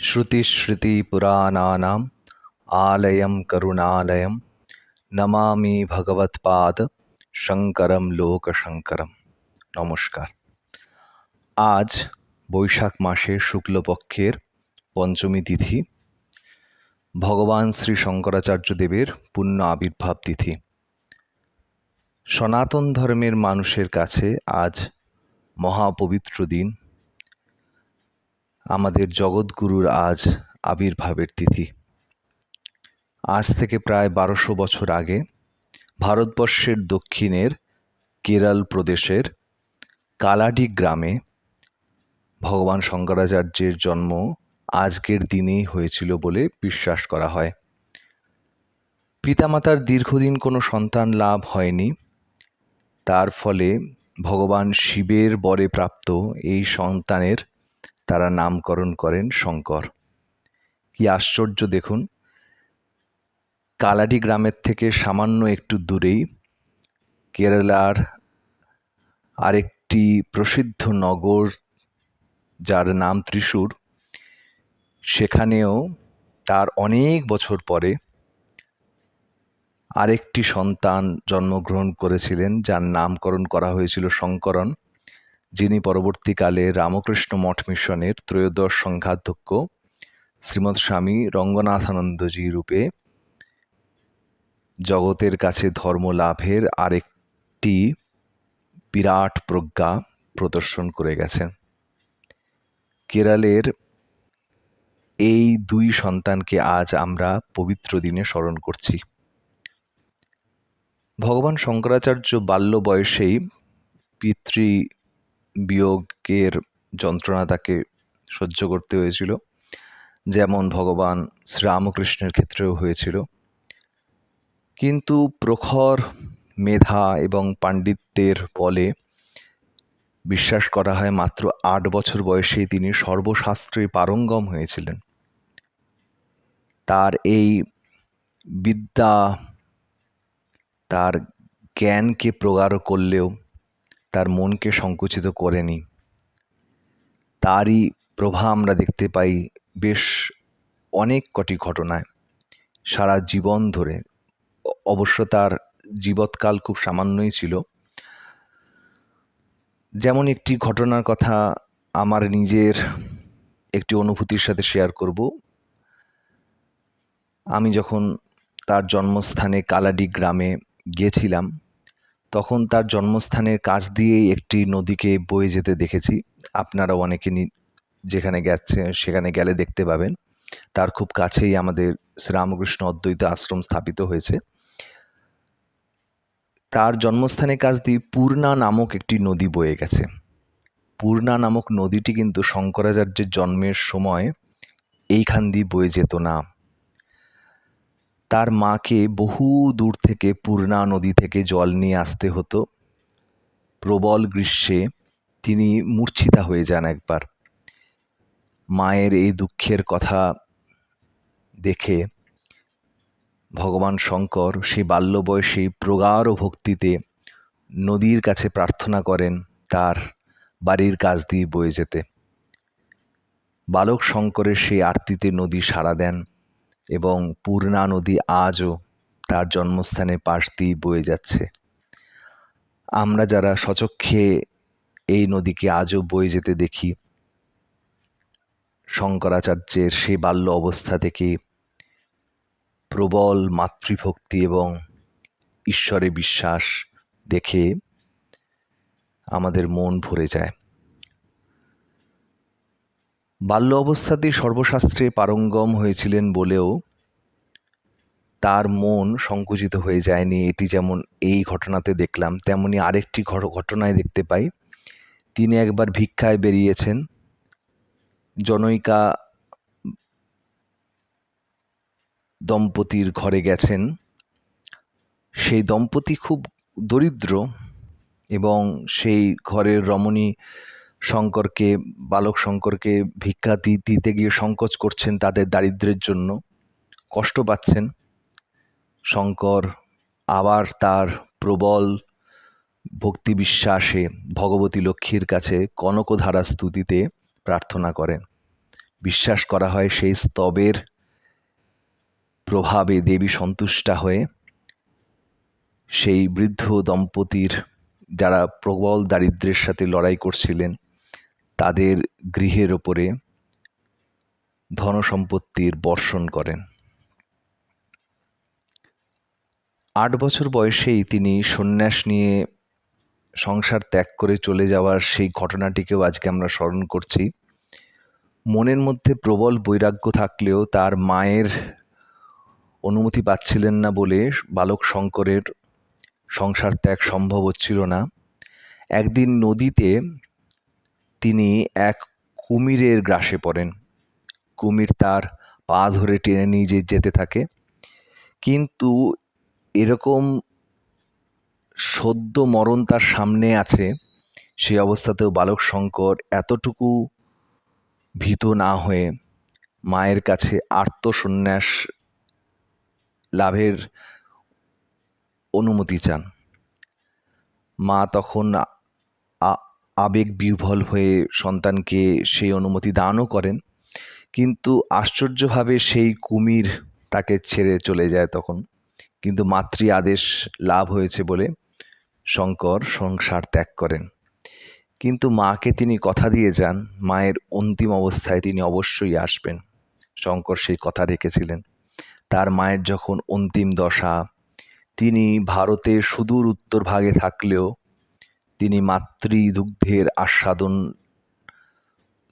श्रुतिस्मृतिपुराणानाम् आलयं करुणालयं নমামি ভগবৎপাদ শঙ্করম লোক শঙ্করম নমস্কার আজ বৈশাখ মাসের শুক্লপক্ষের পঞ্চমী তিথি ভগবান শ্রী শঙ্করাচার্য দেবের পুণ্য আবির্ভাব তিথি সনাতন ধর্মের মানুষের কাছে আজ মহাপবিত্র দিন আমাদের জগৎগুরুর আজ আবির্ভাবের তিথি। আজ থেকে প্রায় বারোশো বছর আগে ভারতবর্ষের দক্ষিণের কেরল প্রদেশের কালাডি গ্রামে ভগবান শঙ্করাচার্যের জন্ম আজকের দিনেই হয়েছিল বলে বিশ্বাস করা হয়। পিতামাতার দীর্ঘদিন কোনো সন্তান লাভ হয়নি। তার ফলে ভগবান শিবের বরে প্রাপ্ত এই সন্তানের তারা নামকরণ করেন শঙ্কর। কি আশ্চর্য দেখুন, কালাডি গ্রামের থেকে সামান্য একটু দূরেই কেরালার আরেকটি প্রসিদ্ধ নগর, যার নাম ত্রিশূর, সেখানেও তার অনেক বছর পরে আরেকটি সন্তান জন্মগ্রহণ করেছিলেন, যার নামকরণ করা হয়েছিল শঙ্করণ যিনি পরবর্তীকালে রামকৃষ্ণ মঠ মিশনের ত্রয়োদশ সংঘাধ্যক্ষ শ্রীমৎ স্বামী রঙ্গনাথানন্দজি রূপে জগতের কাছে ধর্ম লাভের আরেকটি বিরাট প্রজ্ঞা প্রদর্শন করে গেছেন। কেরালের এই দুই সন্তানকে আজ আমরা পবিত্র দিনে স্মরণ করছি। ভগবান শঙ্করাচার্য বাল্য বয়সেই পিতৃ বিয়োগের যন্ত্রণা তাকে সহ্য করতে হয়েছিল। যেমন ভগবান শ্রীরামকৃষ্ণের ক্ষেত্রেও হয়েছিল। কিন্তু প্রখর মেধা এবং পাণ্ডিত্যের বলে বিশ্বাস করা হয় মাত্র আট বছর বয়সেই তিনি সর্বশাস্ত্রে পারঙ্গম হয়েছিলেন। তার এই বিদ্যা তার জ্ঞানকে প্রগাঢ় করলেও তার মনকে সংকুচিত করেনি তারই প্রভা আমরা দেখতে পাই বেশ অনেক কটি ঘটনায়। সারা জীবন ধরে। অবশ্য তার জীবৎকাল খুব সামান্যই ছিল। যেমন একটি ঘটনার কথা আমার নিজের একটি অনুভূতির সাথে শেয়ার করব। আমি যখন তার জন্মস্থানে কালাডি গ্রামে গিয়েছিলাম তখন তার জন্মস্থানের কাছ দিয়েই একটি নদীকে বয়ে যেতে দেখেছি। আপনারা অনেকে যেখানে গেছে, সেখানে গেলে দেখতে পাবেন। তার খুব কাছেই আমাদের শ্রীরামকৃষ্ণ অদ্বৈত আশ্রম স্থাপিত হয়েছে। তার জন্মস্থানের কাছ দিয়ে পূর্ণা নামক একটি নদী বয়ে গেছে। পূর্ণা নামক নদীটি কিন্তু শঙ্করাচার্যের জন্মের সময় এইখান দিয়ে বয়ে যেত না। তার মাকে বহু দূর থেকে পূর্ণা নদী থেকে জল নিয়ে আসতে হতো। প্রবল গ্রীষ্মে তিনি মূর্ছিতা হয়ে যান একবার। মায়ের এই দুঃখের কথা দেখে ভগবান শঙ্কর সেই বাল্য বয়সেই প্রগাঢ় ভক্তিতে নদীর কাছে প্রার্থনা করেন তার বাড়ির কাজ দিয়ে বয়ে যেতে। বালক শঙ্করের সেই আরতিতে নদী সাড়া দেন। এবং পূর্ণা নদী আজও তার জন্মস্থানের পাশ দিয়ে বয়ে যাচ্ছে। আমরা যারা সচক্ষে এই নদীকে আজও বয়ে যেতে দেখি, শঙ্করাচার্যের সেই বাল্য অবস্থা থেকে প্রবল মাতৃভক্তি এবং ঈশ্বরে বিশ্বাস দেখে আমাদের মন ভরে যায়। বাল্য অবস্থাতেই সর্বশাস্ত্রে পারঙ্গম হয়েছিলেন বলেও তার মন সংকুচিত হয়ে যায়নি। এটি যেমন এই ঘটনাতে দেখলাম, তেমনি আরেকটি ঘটনায় দেখতে পাই। তিনি একবার ভিক্ষায় বেরিয়েছেন। জনৈকা দম্পতির ঘরে গেছেন। সেই দম্পতি খুব দরিদ্র এবং সেই ঘরের রমণী শঙ্করকে, বালক শঙ্করকে ভিক্ষা দিতে গিয়ে সংকোচ করছেন তাদের দারিদ্রের জন্য। কষ্ট পাচ্ছেন। শঙ্কর আবার তার প্রবল ভক্তি বিশ্বাসে ভগবতী লক্ষ্মীর কাছে কনকধারা স্তুতিতে প্রার্থনা করেন। বিশ্বাস করা হয় সেই স্তবের প্রভাবে দেবী সন্তুষ্টা হয়ে সেই বৃদ্ধ দম্পতির যারা প্রবল দারিদ্র্যের সাথে লড়াই করছিলেন তাদের গৃহের ওপরে ধনসম্পত্তির বর্ষণ করেন। আট বছর বয়সেই তিনি সন্ন্যাস নিয়ে সংসার ত্যাগ করে চলে যাওয়ার সেই ঘটনাটিকেও আজকে আমরা স্মরণ করছি। মনের মধ্যে প্রবল বৈরাগ্য থাকলেও তার মায়ের অনুমতি পাচ্ছিলেন না বলে বালক শঙ্করের সংসার ত্যাগ সম্ভব হচ্ছিল না। একদিন নদীতে তিনি এক কুমিরের গ্রাসে পড়েন। কুমির তার পা ধরে টেনে নিয়ে যেতে থাকে। কিন্তু এরকম সদ্য মরণ তার সামনে আছে সেই অবস্থাতেও বালক শঙ্কর এতটুকু ভীত না হয়ে মায়ের কাছে আত্মসন্ন্যাস লাভের অনুমতি চান। মা তখন আবেগ বিহ্বল হয়ে সন্তানকে সেই অনুমতি দানও করেন। কিন্তু আশ্চর্যভাবে সেই কুমির তাকে ছেড়ে চলে যায় তখন। কিন্তু মাতৃ আদেশ লাভ হয়েছে বলে শঙ্কর সংসার ত্যাগ করেন। কিন্তু মাকে তিনি কথা দিয়ে যান, মায়ের অন্তিম অবস্থায় তিনি অবশ্যই আসবেন। শঙ্কর সেই কথা রেখেছিলেন। তার মায়ের যখন অন্তিম দশা, তিনি ভারতের সুদূর উত্তর ভাগে থাকলেও তিনি মাতৃদুগ্ধের আস্বাদন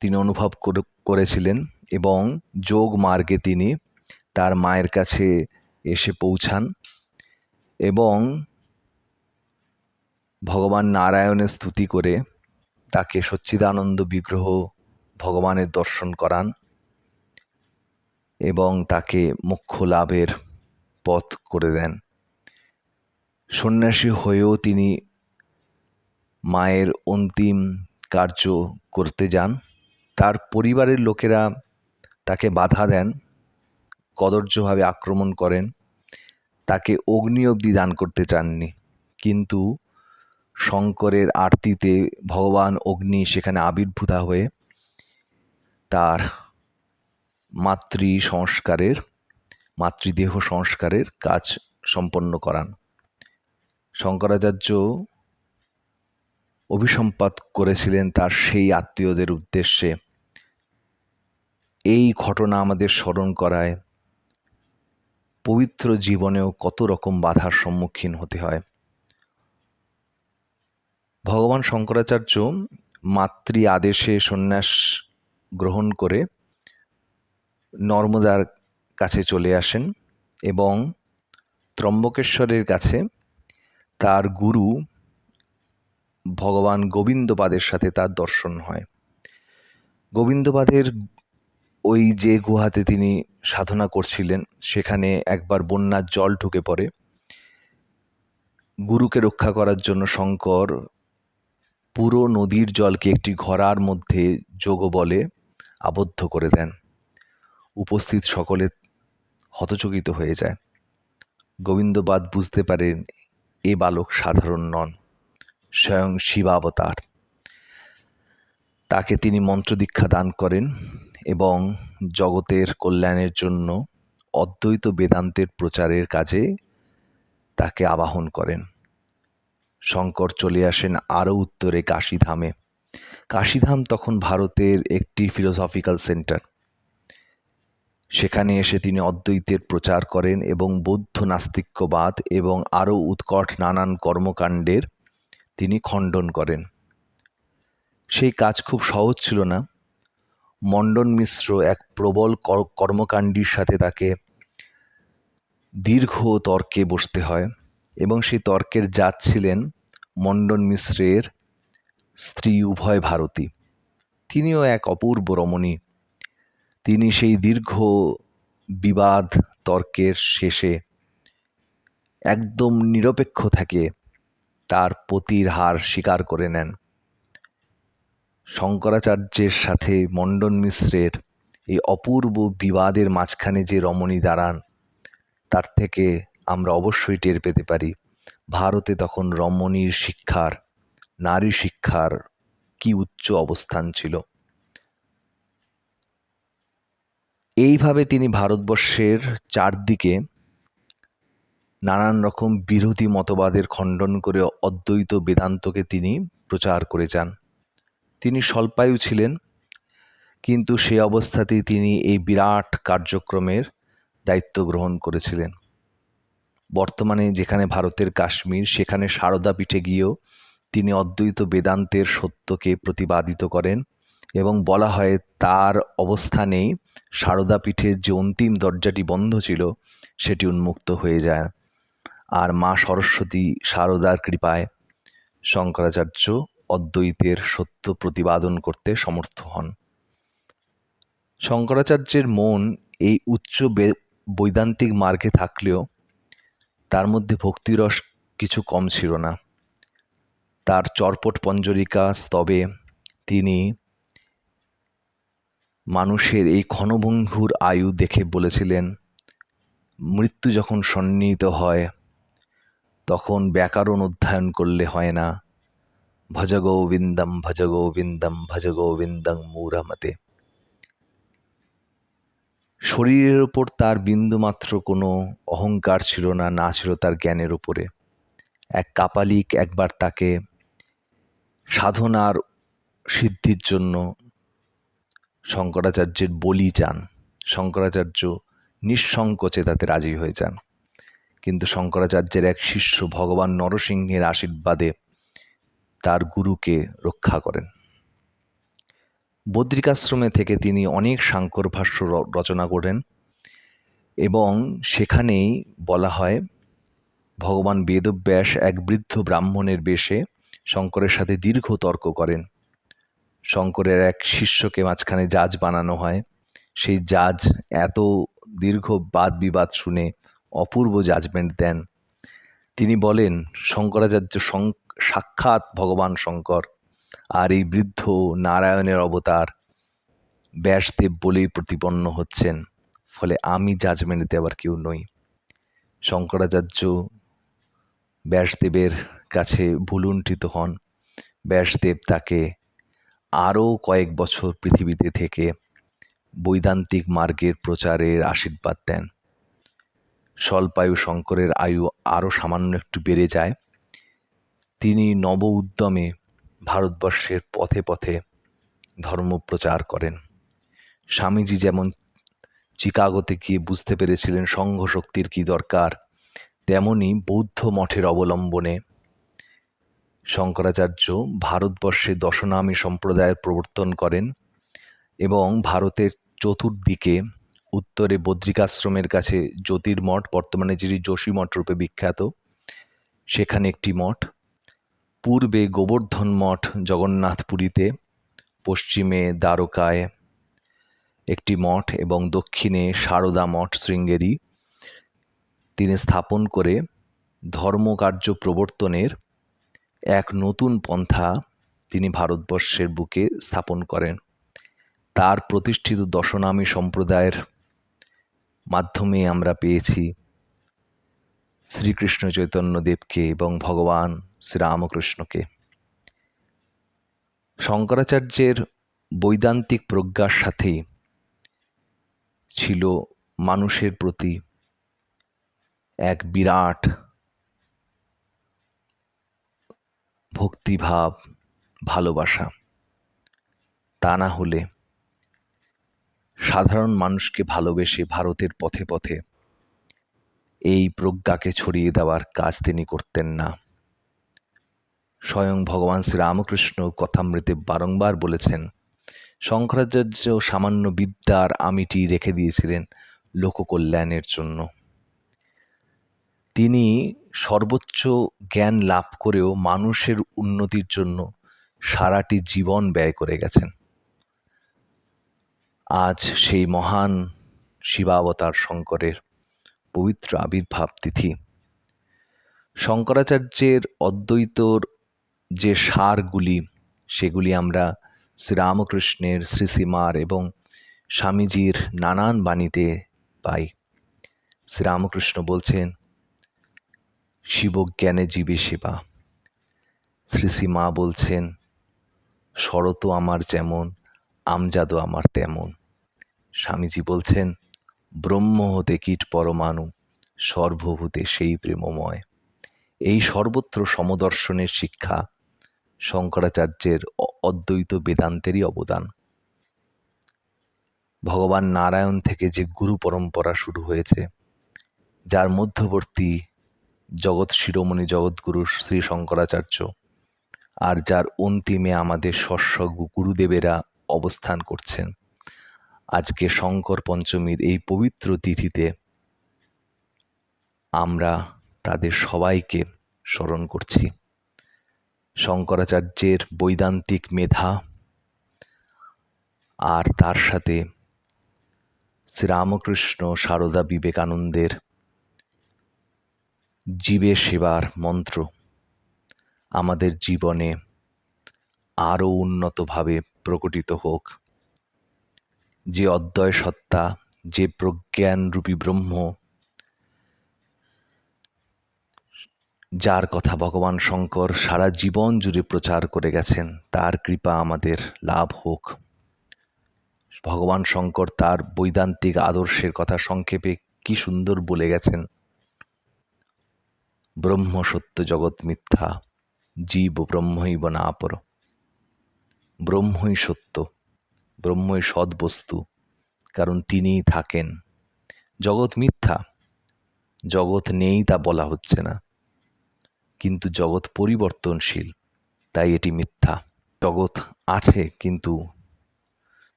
তিনি অনুভব করেছিলেন এবং যোগ মার্গে তিনি তার মায়ের কাছে এসে পৌঁছান এবং ভগবান নারায়ণের স্তুতি করে তাকে সচ্চিদানন্দ বিগ্রহ ভগবানের দর্শন করান এবং তাকে মুখ্য লাভের পথ করে দেন। সন্ন্যাসী হয়েও তিনি মায়ের অন্তিম কার্য করতে যান। তার পরিবারের লোকেরা তাকে বাধা দেন কদর্যভাবে আক্রমণ করেন, তাকে অগ্নি অবধি দান করতে চাননি। কিন্তু শঙ্করের আরতিতে ভগবান অগ্নি সেখানে আবির্ভূতা হয়ে তার মাতৃ সংস্কারের মাতৃদেহ সংস্কারের কাজ সম্পন্ন করান। শঙ্করাচার্য অভিসম্পাত করেছিলেন তার সেই আত্মীয়দের উদ্দেশ্যে। এই ঘটনা আমাদের স্মরণ করায়, পবিত্র জীবনেও কত রকম বাধার সম্মুখীন হতে হয়। ভগবান শঙ্করাচার্য মাতৃ আদেশে সন্ন্যাস গ্রহণ করে নর্মদার কাছে চলে আসেন এবং ত্রম্বকেশ্বরের কাছে তার গুরু ভগবান গোবিন্দপাদের সাথে তার দর্শন হয়। গোবিন্দপাদের ওই যে গুহাতে তিনি সাধনা করছিলেন, সেখানে একবার বন্যার জল ঢুকে পড়ে। গুরুকে রক্ষা করার জন্য শঙ্কর পুরো নদীর জলকে একটি ঘরার মধ্যে যোগ বলে আবদ্ধ করে দেন। উপস্থিত সকলে হতচকিত হয়ে যায়। গোবিন্দবাদ বুঝতে পারেন, এ বালক সাধারণ নন। স্বয়ং শিবাবতার তাকে তিনি মন্ত্রদীক্ষা দান করেন এবং জগতের কল্যাণের জন্য অদ্বৈত বেদান্তের প্রচারের কাজে তাকে আবাহন করেন। শঙ্কর চলে আসেন আরও উত্তরে কাশীধামে। কাশীধাম তখন ভারতের একটি ফিলোসফিক্যাল সেন্টার সেখানে এসে তিনি অদ্বৈতের প্রচার করেন এবং বৌদ্ধ নাস্তিক্যবাদ এবং আরও উৎকট নানান কর্মকাণ্ডের তিনি খণ্ডন করেন। সেই কাজ খুব সহজ ছিল না। মণ্ডন মিশ্র এক প্রবল কর্মকাণ্ডীর সাথে তাকে দীর্ঘ তর্কে বসতে হয় এবং সেই তর্কের জাত ছিলেন মণ্ডন মিশ্রের স্ত্রী উভয় ভারতী। তিনিও এক অপূর্ব রমণী। তিনি সেই দীর্ঘ বিবাদ তর্কের শেষে একদম নিরপেক্ষ থাকে। তার পতির হার স্বীকার করে নেন। শঙ্করাচার্যের সাথে মণ্ডন মিশ্রের এই অপূর্ব বিবাদের মাঝখানে যে রমণী দাঁড়ান, তার থেকে আমরা অবশ্যই টের পেতে পারি, ভারতে তখন রমণীর শিক্ষার, নারী শিক্ষার কি উচ্চ অবস্থান ছিল। এইভাবে তিনি ভারতবর্ষের চারদিকে নানান রকম বিরোধী মতবাদের খণ্ডন করে অদ্বৈত বেদান্তকে তিনি প্রচার করে যান তিনি স্বল্পায়ু ছিলেন, কিন্তু সে অবস্থাতেই তিনি এই বিরাট কার্যক্রমের দায়িত্ব গ্রহণ করেছিলেন। বর্তমানে যেখানে ভারতের কাশ্মীর, সেখানে সারদা পীঠে গিয়েও তিনি অদ্বৈত বেদান্তের সত্যকে প্রতিপাদিত করেন এবং বলা হয় তার অবস্থানেই সারদা পীঠের যে অন্তিম দরজাটি বন্ধ ছিল, সেটি উন্মুক্ত হয়ে যায়। আর মা সরস্বতী সারদার কৃপায় শঙ্করাচার্য অদ্বৈতের সত্য প্রতিপাদন করতে সমর্থ হন। শঙ্করাচার্যের মন এই উচ্চ বৈদান্তিক মার্গে থাকলেও তার মধ্যে ভক্তিরস কিছু কম ছিল না। তার চরপট পঞ্জরিকা স্তবে তিনি মানুষের এই ক্ষণভঙ্গুর আয়ু দেখে বলেছিলেন, মৃত্যু যখন সন্নিহিত হয় তখন ব্যাকরণ অধ্যয়ন করলে হয় না। ভজ গোবিন্দম ভজ গোবিন্দম ভজ গোবিন্দং মূরামতে শরীরের ওপর তার বিন্দুমাত্র কোনো অহংকার ছিল না না ছিল তার জ্ঞানের উপরে। এক কাপালিক একবার তাকে সাধনার সিদ্ধির জন্য শঙ্করাচার্যের বলি চান। শঙ্করাচার্য নিঃসংকোচে তাতে রাজি হয়ে যান। কিন্তু শঙ্করাচার্যের এক শিষ্য ভগবান নরসিংহের আশীর্বাদে তার গুরুকে রক্ষা করেন। বদ্রিকাশ্রমে থেকে তিনি অনেক সাংকর ভাষ্য রচনা করেন এবং সেখানেই বলা হয়, ভগবান বেদব্যাস এক বৃদ্ধ ব্রাহ্মণের বেশে শঙ্করের সাথে দীর্ঘ তর্ক করেন। শঙ্করের এক শিষ্যকে মাঝখানে জাজ বানানো হয়। সেই জাজ এত দীর্ঘ বাদ বিবাদ শুনে অপূর্ব জাজমেন্ট দেন। তিনি বলেন, শঙ্করাচার্য সাক্ষাৎ ভগবান শঙ্কর আর এই বৃদ্ধ নারায়ণের অবতার ব্যাসদেব বলেই প্রতিপন্ন হচ্ছেন, ফলে আমি জাজমেন্ট দেওয়ার কেউ নই। শঙ্করাচার্য ব্যাসদেবের কাছে ভুলুণ্ঠিত হন। ব্যাসদেব তাকে আরও কয়েক বছর পৃথিবীতে থেকে বৈদান্তিক মার্গের প্রচারের আশীর্বাদ দেন। স্বল্পায়ু শঙ্করের আয়ু আরও সামান্য একটু বেড়ে যায়। তিনি নব উদ্যমে ভারতবর্ষের পথে পথে ধর্ম প্রচার করেন। স্বামীজি যেমন চিকাগোতে গিয়ে বুঝতে পেরেছিলেন সংঘ শক্তির কী দরকার, তেমনি বৌদ্ধ মঠের অবলম্বনে শঙ্করাচার্য ভারতবর্ষে দশনামী সম্প্রদায়ের প্রবর্তন করেন এবং ভারতের চতুর্দিকে উত্তরে বদ্রিকাশ্রমের কাছে জ্যোতির্মঠ বর্তমানে যিনি যোশী মঠ রূপে বিখ্যাত, সেখানে একটি মঠ। পূর্বে গোবর্ধন মঠ জগন্নাথপুরীতে, পশ্চিমে দ্বারকায় একটি মঠ এবং দক্ষিণে সারদা মঠ শৃঙ্গেরি। তিনি স্থাপন করে ধর্মকার্য প্রবর্তনের এক নতুন পন্থা তিনি ভারতবর্ষের বুকে স্থাপন করেন। তার প্রতিষ্ঠিত দশনামী সম্প্রদায়ের মাধ্যমে আমরা পেয়েছি শ্রীকৃষ্ণ চৈতন্যদেবকে এবং ভগবান শ্রীরামকৃষ্ণকে। শঙ্করাচার্যের বৈদান্তিক প্রজ্ঞার সাথে ছিল মানুষের প্রতি এক বিরাট ভক্তিভাব, ভালোবাসা। তা না হলে সাধারণ মানুষকে ভালোবেসে ভারতের পথে পথে এই প্রজ্ঞাকে ছড়িয়ে দেওয়ার কাজ তিনি করতেন না। স্বয়ং ভগবান শ্রীরামকৃষ্ণ কথামৃতে বারংবার বলেছেন, শঙ্করাচার্য সামান্য বিদ্যার আমিটি রেখে দিয়েছিলেন লোককল্যাণের জন্য। তিনি সর্বোচ্চ জ্ঞান লাভ করেও মানুষের উন্নতির জন্য সারাটি জীবন ব্যয় করে গেছেন। আজ সেই মহান শিবাবতার শঙ্করের পবিত্র আবির্ভাব তিথি। শঙ্করাচার্যের অদ্বৈতর যে সারগুলি, সেগুলি আমরা শ্রীরামকৃষ্ণের শ্রীসীমার এবং স্বামীজির নানান বাণীতে পাই। শ্রীরামকৃষ্ণ বলছেন, শিবজ্ঞানে জীবে সেবা। শ্রীসীমা বলছেন শরত আমার যেমন আমজাদও আমার তেমন। স্বামীজি বলছেন ব্রহ্ম হতে কীট পরমাণু, সর্বভূতে সেই প্রেমময়। এই সর্বত্র সমদর্শনের শিক্ষা শঙ্করাচার্যের অদ্বৈত বেদান্তেরই অবদান। ভগবান নারায়ণ থেকে যে গুরু পরম্পরা শুরু হয়েছে, যার মধ্যবর্তী জগৎ শিরোমণি জগৎগুরু শ্রী শঙ্করাচার্য, আর যার অন্তিমে আমাদের শস্য গুরুদেবেরা অবস্থান করছেন। আজকে শঙ্কর পঞ্চমীর এই পবিত্র তিথিতে আমরা তাদের সবাইকে স্মরণ করছি। শঙ্করাচার্যের বৈদান্তিক মেধা আর তার সাথে শ্রীরামকৃষ্ণ সারদা বিবেকানন্দের জীবে সেবার মন্ত্র আমাদের জীবনে আরও উন্নতভাবে প্রকটিত হোক। যে অদ্বয় সত্তা, যে প্রজ্ঞানরূপী ব্রহ্ম, যার কথা ভগবান শঙ্কর সারা জীবন জুড়ে প্রচার করে গেছেন, তার কৃপা আমাদের লাভ হোক। ভগবান শঙ্কর তার বৈদান্তিক আদর্শের কথা সংক্ষেপে কি সুন্দর বলে গেছেন? ব্রহ্ম সত্য জগৎ মিথ্যা, জীব ব্রহ্মৈব না পর ব্রহ্মই সত্য, ব্রহ্মই সদ্বস্তু, কারণ তিনিই থাকেন। জগৎ মিথ্যা, জগৎ নেই তা বলা হচ্ছে না। কিন্তু জগৎ পরিবর্তনশীল, তাই এটি মিথ্যা। জগৎ আছে, কিন্তু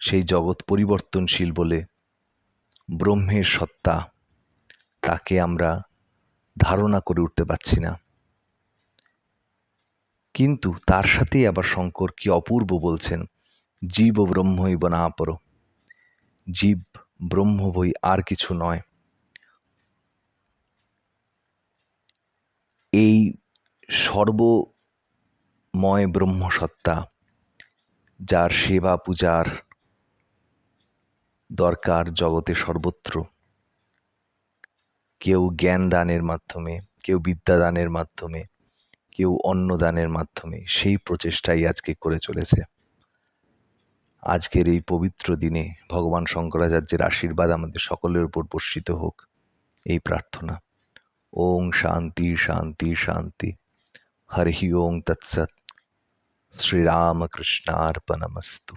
সেই জগৎ পরিবর্তনশীল বলে ব্রহ্মের সত্তা, তাকে আমরা ধারণা করে উঠতে পারছি না। কিন্তু তার সাথেই আবার শঙ্কর কি অপূর্ব বলছেন, জীব ব্রহ্মই পর, জীব ব্রহ্ম বই আর কিছু নয়। এই সর্বময় ব্রহ্মসত্তা, যার সেবা পূজার দরকার জগতে সর্বত্র, কেউ জ্ঞান দানের মাধ্যমে, কেউ বিদ্যা দানের মাধ্যমে কেউ অন্নদানের মাধ্যমে সেই প্রচেষ্টাই আজকে করে চলেছে। আজকের এই পবিত্র দিনে ভগবান শঙ্করাচার্যের আশীর্বাদ আমাদের সকলের উপর বর্ষিত হোক, এই প্রার্থনা। ওং শান্তি শান্তি শান্তি। হরি ওং তৎসৎ। শ্রীরামকৃষ্ণার্পণমস্তু।